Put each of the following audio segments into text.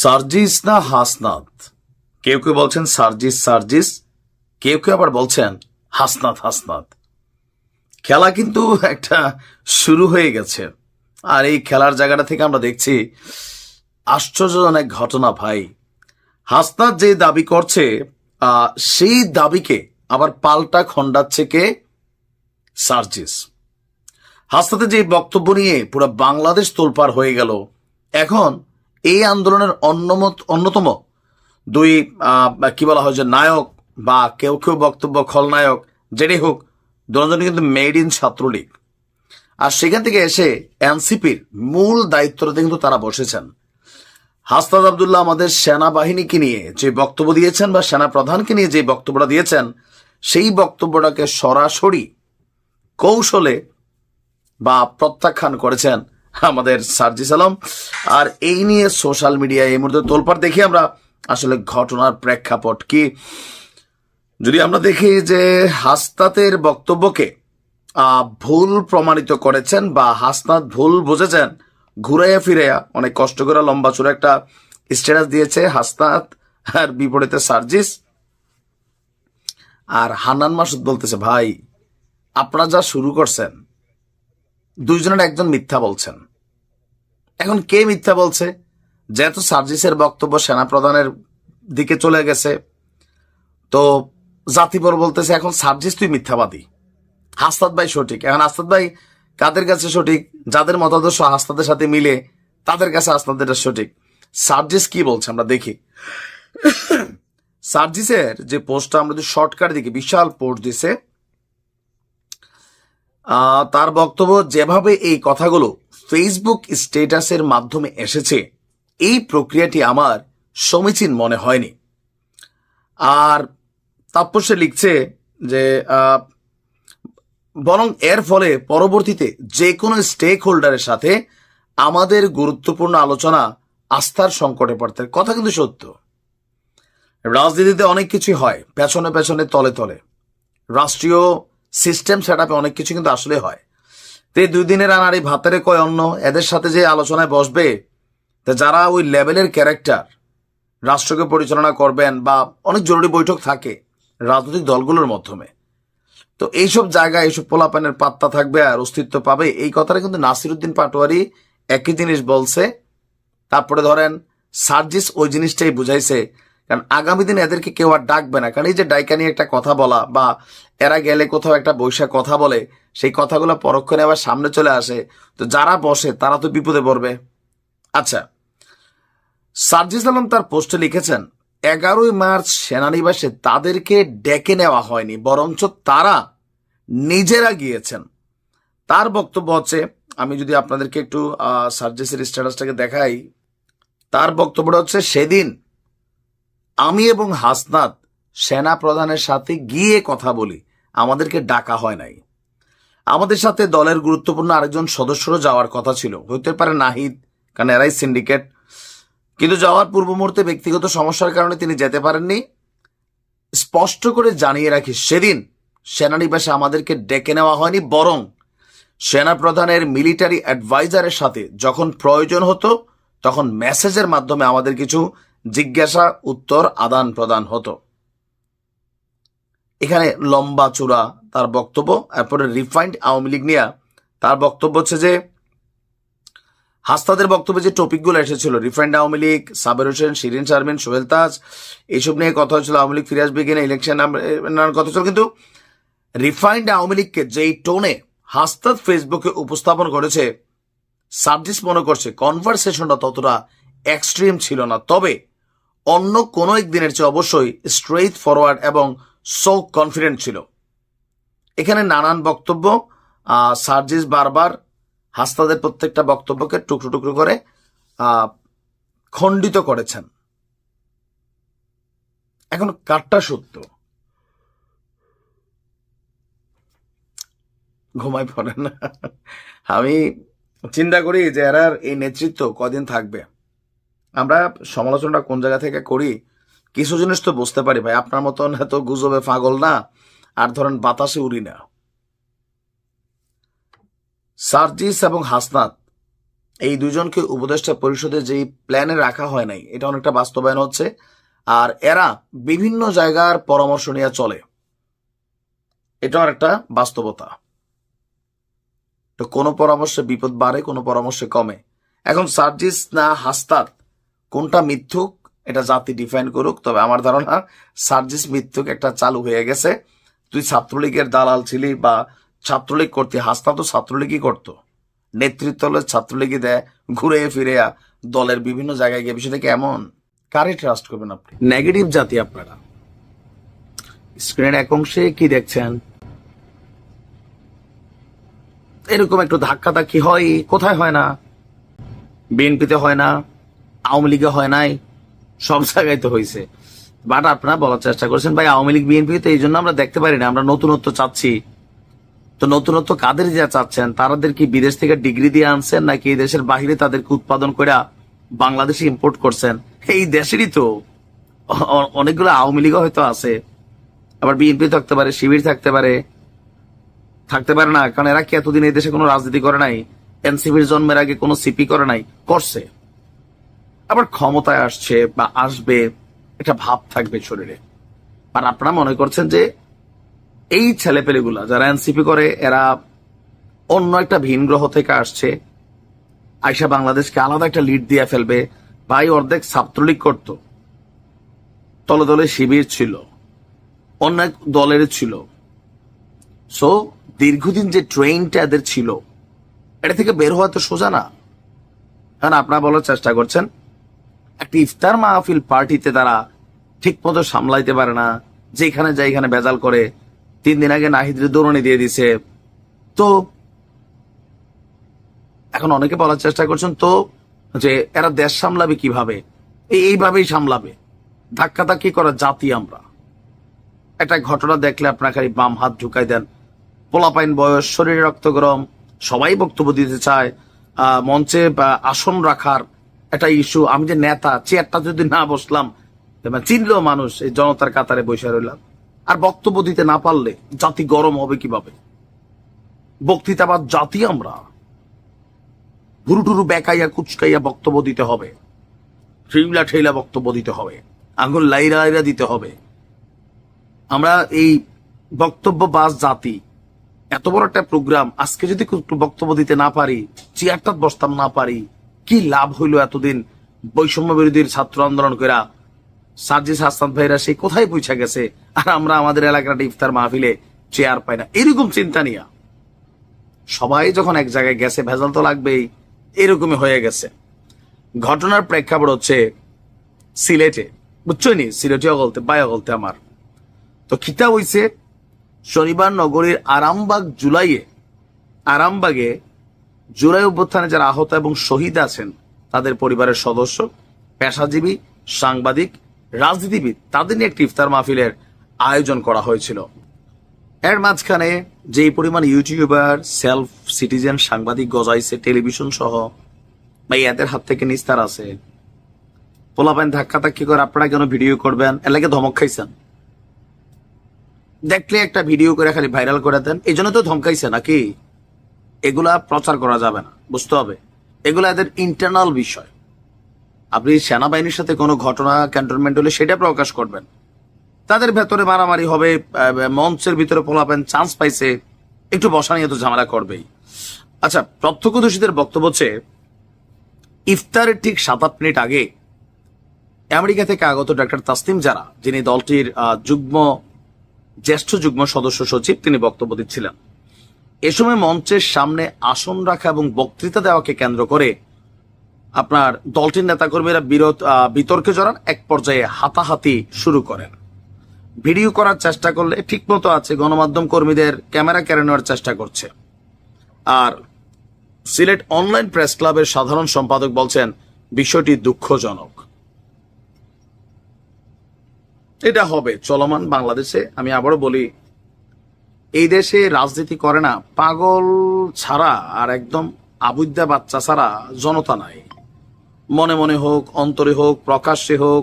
সার্জিস না হাসনাত? কেউ কেউ বলছেন সার্জিস সার্জিস। কেউ কেউ আবার বলছেন হাসনাত হাসনাত। খেলা কিন্তু একটা শুরু হয়ে গেছে। আর এই খেলার জায়গাটা থেকে আমরা দেখছি, আশ্চর্যজনক ঘটনা ভাই। হাসনাত যে দাবি করছে সেই দাবিকে আবার পাল্টা খণ্ডাচ্ছে কে? সার্জিস। হাসনাতের যে বক্তব্য নিয়ে পুরো বাংলাদেশ তোলপার হয়ে গেল। এখন এই আন্দোলনের অন্যমত অন্যতম দুই কি বলা হয় যে নায়ক বা কেউ কেউ বক্তব্য খলনায়ক, যেটাই হোক দুজনই কিন্তু মেড ইন ছাত্রলীগ। আর সেখান থেকে এসে এনসিপির মূল দায়িত্বটাতে কিন্তু তারা বসেছেন। হাসনাদ আবদুল্লাহ আমাদের সেনাবাহিনীকে নিয়ে যে বক্তব্য দিয়েছেন বা সেনা প্রধানকে নিয়ে যে বক্তব্যটা দিয়েছেন, সেই বক্তব্যটাকে সরাসরি কৌশলে বা প্রত্যাখ্যান করেছেন আমাদের সার্জিস আলম। আর এই নিয়ে সোশ্যাল মিডিয়ায় এই মুহূর্তে তোলপাড় দেখি আমরা আসলে ঘটনার প্রেক্ষাপট কি। যদি আমরা দেখি যে হাসনাতের বক্তব্যকে ভুল প্রমাণিত করেছেন বা হাসনাত ভুল বুঝেছেন, ঘুরাইয়া ফিরাইয়া অনেক কষ্ট করে লম্বা চূড়া একটা স্ট্যাটাস দিয়েছে হাসনাত আর বিপরীতে সার্জিস। আর হান্নান মাসুদ বলতেছে, ভাই, আপনারা যা শুরু করছেন দুইজনের একজন মিথ্যা বলছেন। এখন কে মিথ্যা বলছে? যেহেতু সার্জিসের বক্তব্য সেনা প্রধানের দিকে চলে গেছে, তো জাতিবর বলতেছে, এখন সার্জিস তুই মিথ্যাবাদী। হাস্তাদ ভাই সঠিক। এখন হাস্তাদ ভাই কাদের কাছে সঠিক? যাদের মতাদর্শ হাস্তাদের সাথে মিলে, তাদের কাছে হাস্তাদের সঠিক। সার্জিস কি বলছে আমরা দেখি। সার্জিসের যে পোস্টটা আমরা যদি শর্টকাট দিকে বিশাল পোস্ট দিছে তার বক্তব্য যেভাবে এই কথাগুলো ফেসবুক স্ট্যাটাসের মাধ্যমে এসেছে, এই প্রক্রিয়াটি আমার সমীচীন মনে হয়নি। আর তারপর সে লিখছে যে বরং এর ফলে পরবর্তীতে যে কোনো স্টেক হোল্ডারের সাথে আমাদের গুরুত্বপূর্ণ আলোচনা আস্থার সংকটে পড়তে। কথা কিন্তু সত্য। রাজনীতিতে অনেক কিছুই হয়, পেছনে পেছনে, তলে তলে। রাষ্ট্রীয় সিস্টেম সেট অনেক কিছু কিন্তু আসলে হয়। তো এই দুই দিনের আনার এই ভাতারে কয় অন্য এদের সাথে যে আলোচনায় বসবে, তা যারা ওই লেভেলের ক্যারেক্টার, রাষ্ট্রকে পরিচালনা করবেন বা অনেক জরুরি বৈঠক থাকে, রাজনৈতিক দলগুলোর মাধ্যমে। তো এইসব জায়গায় এইসব পোলাপানের পাত্তা থাকবে আর অস্তিত্ব পাবে, এই কথাটা কিন্তু নাসিরুদ্দিন পাটোয়ারি একই জিনিস বলছে। তারপরে ধরেন, সার্জিস ওই জিনিসটাই বুঝাইছে কারণ আগামী দিনে এদেরকে কেউ আর ডাকবে না। কারণ এই যে ডাইকা নিয়ে একটা কথা বলা বা এরা গেলে কোথাও একটা বৈশাখ কথা বলে, সেই কথাগুলো পরক্ষণে আবার সামনে চলে আসে। তো যারা বসে, তারা তো বিপদে পড়বে। আচ্ছা সার্জিস আলম তার পোস্টে লিখেছেন, এগারোই মার্চ সেনানিবাসে তাদেরকে ডেকে নেওয়া হয়নি, বরঞ্চ তারা নিজেরা গিয়েছেন। তার বক্তব্য হচ্ছে, আমি যদি আপনাদেরকে একটু সার্জিসের স্ট্যাটাসটাকে দেখাই, তার বক্তব্যটা হচ্ছে, সেদিন আমি এবং হাসনাত সেনা প্রধানের সাথে গিয়ে কথা বলি। আমাদেরকে ডাকা হয় নাই। আমাদের সাথে দলের গুরুত্বপূর্ণ আরেকজন সদস্যরও যাওয়ার কথা ছিল। হতে পারে নাহিদ কারণ এরাই সিন্ডিকেট। কিন্তু যাওয়ার পূর্ব মুহূর্তে ব্যক্তিগত সমস্যার কারণে তিনি যেতে পারেননি। স্পষ্ট করে জানিয়ে রাখি, সেদিন সেনানিবাসে আমাদেরকে ডেকে নেওয়া হয়নি, বরং সেনা প্রধানের মিলিটারি অ্যাডভাইজারের সাথে যখন প্রয়োজন হতো, তখন মেসেজের মাধ্যমে আমাদের কিছু জিজ্ঞাসা, উত্তর, আদান প্রদান হতো। এখানে লম্বা চূড়া তার বক্তব্য, এরপরে রিফাইন্ড আওয়ামী লীগ নিয়ে তার বক্তব্য হচ্ছে যে, হাস্তাদের বক্তব্যে যে টপিকগুলো এসেছিল রিফাইন্ড আওয়ামী লীগ, সাবের হোসেন, শিরিন শারমিন, সোহেল তাজ এইসব নিয়ে কথা হচ্ছিল, আওয়ামী লীগ ফিরে আসবে কিনা ইলেকশন নানান কথা ছিল কিন্তু রিফাইন্ড আওয়ামী লীগকে যেই টোনে হাস্তাদ ফেসবুকে উপস্থাপন করেছে সার্জিস মনে করছে কনভারসেশনটা ততটা এক্সট্রিম ছিল না। তবে অন্য কোনো এক দিনের চেয়ে অবশ্যই স্ট্রেইট ফরওয়ার্ড এবং সো কনফিডেন্ট ছিল। এখানে নানান বক্তব্য সার্জিস বারবার হাস্তাদের প্রত্যেকটা বক্তব্যকে টুকরো টুকরো করে খণ্ডিত করেছেন। এখন কারটা সত্য? ঘুমাই পড়ে না। আমি চিন্তা করি যে এরার এই নেতৃত্ব কদিন থাকবে? আমরা সমালোচনাটা কোন জায়গা থেকে করি? কিছু জিনিস তো বুঝতে পারি ভাই। আপনার মতন এত গুজবে পাগল না। আর ধরেন বাতাসে উড়ি না। সার্জিস এবং হাসনাত, এই দুজনকে উপদেষ্টা পরিষদে যেই প্ল্যানে রাখা হয় নাই, এটা অনেকটা বাস্তবায়ন হচ্ছে। আর এরা বিভিন্ন জায়গার পরামর্শ নিয়ে চলে। এটাও একটা বাস্তবতা। তো কোনো পরামর্শে বিপদ বাড়ে, কোনো পরামর্শে কমে। এখন সার্জিস না হাস্তাত কোনটা মিথ্যুক, এটা জাতি ডিফাইন করুক, তবে আমার ধারণা সার্জিস মিথ্যুক একটা চালু হয়ে গেছে। তুই ছাত্রলীগের দালাল ছিলি বা ছাত্রলীগ করতে হাস্তা তো ছাত্রলীগই করতো। নেতৃত্ব হলে ছাত্রলীগই দেয়, ঘুরে ফিরে দলের বিভিন্ন জায়গায় গিয়ে। বিষয়টা কেমন কারে ট্রাস্ট করবেন আপনি? নেগেটিভ জাতি আপনারা। স্ক্রিনের এক অংশে কি দেখছেন? এরকম একটু ধাক্কা ধাক্কি হয়, কোথায় হয় না? বিএনপিতে হয় না। আওয়ামী লীগে হয় নাই, সব জায়গায় তো হয়েছে বাট আপনারা বলার চেষ্টা করছেন, ভাই, আওয়ামী লীগ, বিএনপি তো এই জন্য আমরা দেখতে পারি না, আমরা নতুনত্ব চাচ্ছি। তো নতুনত্ব কাদের যা চাচ্ছেন তাদের কি বিদেশ থেকে ডিগ্রি দিয়ে আনছেন, নাকি এই দেশের বাহিরে তাদেরকে উৎপাদন করে বাংলাদেশে ইম্পোর্ট করছেন? এই দেশেরই তো। অনেকগুলো আওয়ামী লীগও হয়তো আছে। আবার বিএনপি থাকতে পারে, শিবির থাকতে পারে। থাকতে পারে না, কারণ এরা কি এতদিন এই দেশে কোনো রাজনীতি করে নাই? এনসিপির জন্মের আগে কোনো সিপি করে নাই? করছে। আবার ক্ষমতায় আসছে বা আসবে, একটা ভাব থাকবে শরীরে। আর আপনারা মনে করছেন যে এই ছেলেপেলেগুলা যারা এনসিপি করে, এরা অন্য একটা ভিন গ্রহ থেকে আসছে, আইসা বাংলাদেশকে আলাদা একটা লিড দিয়ে ফেলবে। ভাই, অর্ধেক ছাত্রলীগ করত। তলে তলে শিবির ছিল অন্য এক দলের ছিল। সো দীর্ঘদিন যে ট্রেনটা এদের ছিল, এটা থেকে বের হওয়া তো সোজা না। কারণ আপনারা বলার চেষ্টা করছেন একটা ইফতার মাহফিল পার্টিতে তারা ঠিক মতো সামলাইতে পারে না, যেখানে যাইখানে ভেজাল করে। তিন দিন আগে নাহিদের দৌড়নি দিয়ে দিছে। তো এখন অনেকে বলার চেষ্টা করছেন, তো যে এরা দেশ সামলাবে কীভাবে? এই- এইভাবেই সামলাবে। ধাক্কা ধাক্কি করা জাতি আমরা। একটা ঘটনা দেখলে আপনার খালি বাম হাত ঢুকাই দেন। পোলাপাইন বয়স, শরীরে রক্ত গরম, সবাই বক্তব্য দিতে চায় মঞ্চে আসন রাখার একটা ইস্যু আমি যে নেতা চেয়ারটা যদি না বসলাম এবার চিনলেও মানুষ এই জনতার কাতারে বসে রইলাম। আর বক্তব্য দিতে না পারলে জাতি গরম হবে কীভাবে? বক্তৃতাবাদ জাতি আমরা। হুরুটুরু বেকাইয়া কুচকাইয়া বক্তব্য দিতে হবে। ঠেইলা ঠেইলা বক্তব্য দিতে হবে। আঙুল লাইরা লাইরা দিতে হবে। আমরা এই বক্তব্য বাস জাতি, এত বড় একটা প্রোগ্রাম আজকে যদি বক্তব্য দিতে না পারি চেয়ারটা বসতাম না পারি কি লাভ হইল এতদিন বৈষম্য বিরোধীর ছাত্র আন্দোলন করা সার্জিস হাসান ভাইরা সে কোথায় পৌঁছে গেছে? আর আমরা আমাদের এলাকার একটা ইফতার মাহফিলে চেয়ার পাই না। এরকম চিন্তা নিয়ে। সবাই যখন এক জায়গায় গেছে, ভেজাল তো লাগবেই। এরকমই হয়ে গেছে। ঘটনার প্রেক্ষাপট হচ্ছে সিলেটে। বুঝছ নি? সিলেটে অগলতে, বাই অগলতে আমার। তো খিতা হইছে, শনিবার নগরীর আরামবাগ জুলাইয়ে, আরামবাগে জুলাই অভ্যুত্থানে যারা আহত এবং শহীদ আছেন, তাদের পরিবারের সদস্য, পেশাজীবী, সাংবাদিক, রাজনীতিবিদ, তাদের নিয়ে একটি ইফতার মাহফিলের আয়োজন করা হয়েছিল। এর মাঝখানে যেই পরিমাণ ইউটিউবার, সেলফ সিটিজেন, সাংবাদিক গজাইছে টেলিভিশন সহ বা এদের হাত থেকে নিস্তার আছে। পোলাপাইন ধাক্কা ধাক্কি করে আপনারা কেন ভিডিও করবেন? এলাকে ধমক খাইছেন। দেখলে একটা ভিডিও করে খালি ভাইরাল করে দেন এই জন্য তো ধমকাইছে নাকি? এগুলা প্রচার করা যাবে না, বুঝতে হবে। এগুলা এদের ইন্টারনাল বিষয়। আপনি সেনাবাহিনীর সাথে কোনো ঘটনা ক্যান্টনমেন্ট হলে সেটা প্রকাশ করবেন। তাদের ভেতরে মারামারি হবে মঞ্চের ভিতরে পোলাপেন চান্স পাইছে, একটু বসা নিয়ে তো ঝামেলা করবেই। আচ্ছা প্রত্যক্ষদর্শীদের বক্তব্য হচ্ছে, ইফতারের ঠিক সাত আট মিনিট আগে আমেরিকা থেকে আগত ডাক্তার তাসলিম যারা যিনি দলটির যুগ্ম, জ্যেষ্ঠ যুগ্ম সদস্য সচিব, তিনি বক্তব্য দিচ্ছিলেন। এ সময় মঞ্চের সামনে আসন রাখা এবং বক্তৃতা দেওয়াকে কেন্দ্র করে আপনার দলটির নেতাকর্মীরা বিরোধ বিতর্কে জড়ান, এক পর্যায়ে হাতাহাতি শুরু করেন। ভিডিও করার চেষ্টা করলে ঠিকমতো আছে, গণমাধ্যম কর্মীদের ক্যামেরা কেড়ে নেওয়ার চেষ্টা করছে। আর সিলেট অনলাইন প্রেস ক্লাবের সাধারণ সম্পাদক বলছেন, বিষয়টি দুঃখজনক। এটা হবে চলমান বাংলাদেশে। আমি আবারও বলি এই দেশে রাজনীতি করে না, পাগল ছাড়া আর একদম আবুদ্দা বাচ্চা ছাড়া জনতা নাই। মনে মনে হোক, অন্তরে হোক, প্রকাশ্যে হোক,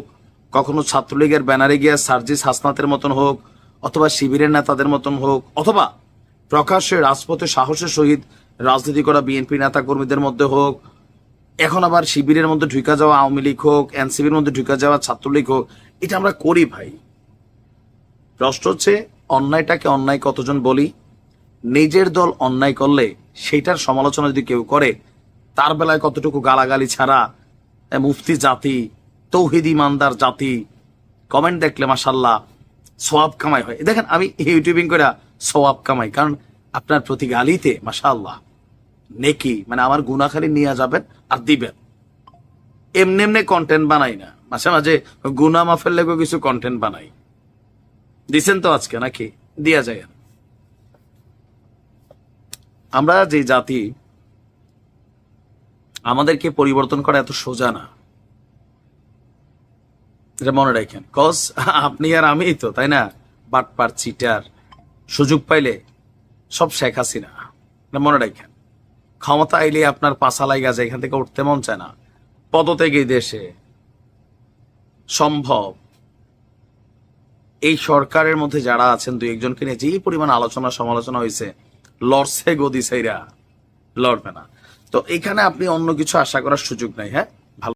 কখনো ছাত্রলীগের ব্যানারে গিয়ে সার্জিস হাসনাতের মতন হোক, অথবা শিবিরের নেতাদের মতন হোক, অথবা প্রকাশ্যে রাজপথে সাহসের সহিত রাজনীতি করা বিএনপি নেতা কর্মীদের মধ্যে হোক, এখন আবার শিবিরের মধ্যে ঢুকা যাওয়া আওয়ামী লীগ হোক এনসিবির মধ্যে ঢুকা যাওয়া ছাত্রলীগ হোক, এটা আমরা করি ভাই। প্রশ্ন হচ্ছে অন্যায়টাকে অন্যায় কতজন বলি? নিজের দল অন্যায় করলে সেইটার সমালোচনা যদি কেউ করে, তার বেলায় কতটুকু গালাগালি ছাড়া মুফতি জাতি, তৌহিদ ইমানদার জাতি কমেন্ট দেখলে মাসাল্লাহ সোয়াব কামাই হয়। দেখেন, আমি ইউটিউবিং করে সোয়াব কামাই, কারণ আপনার প্রতি গালিতে মাসাল্লাহ নেকি মানে আমার গুনা খালি নিয়ে যাবেন আর দিবেন। এমনি এমনি কন্টেন্ট বানাই না। মাঝে মাঝে গুনা মাফের লেগেও কিছু কন্টেন্ট বানাই। দিছেন তো আজকে নাকি? দিয়া যায় আমরা যে জাতি, আমাদেরকে পরিবর্তন করা এত সোজা না। মনে রাখেন কজ আপনি আর আমি তো, তাই না? বাটপার, চিটার, সুযোগ পাইলে সব শেখ হাসিনা। মনে রাখেন, ক্ষমতা আইলে আপনার পাশা লাইগা যায় এখান থেকে উঠতে মন চায় না। পদত্যাগী দেশে সম্ভব। এই সরকারের মধ্যে যারা আছেন দুই একজনকে নিয়ে যেই পরিমাণ আলোচনা সমালোচনা হয়েছে, লড়ছে গদি সাইরা লড়বে না। তো এখানে আপনি অন্য কিছু আশা করার সুযোগ নাই হ্যাঁ?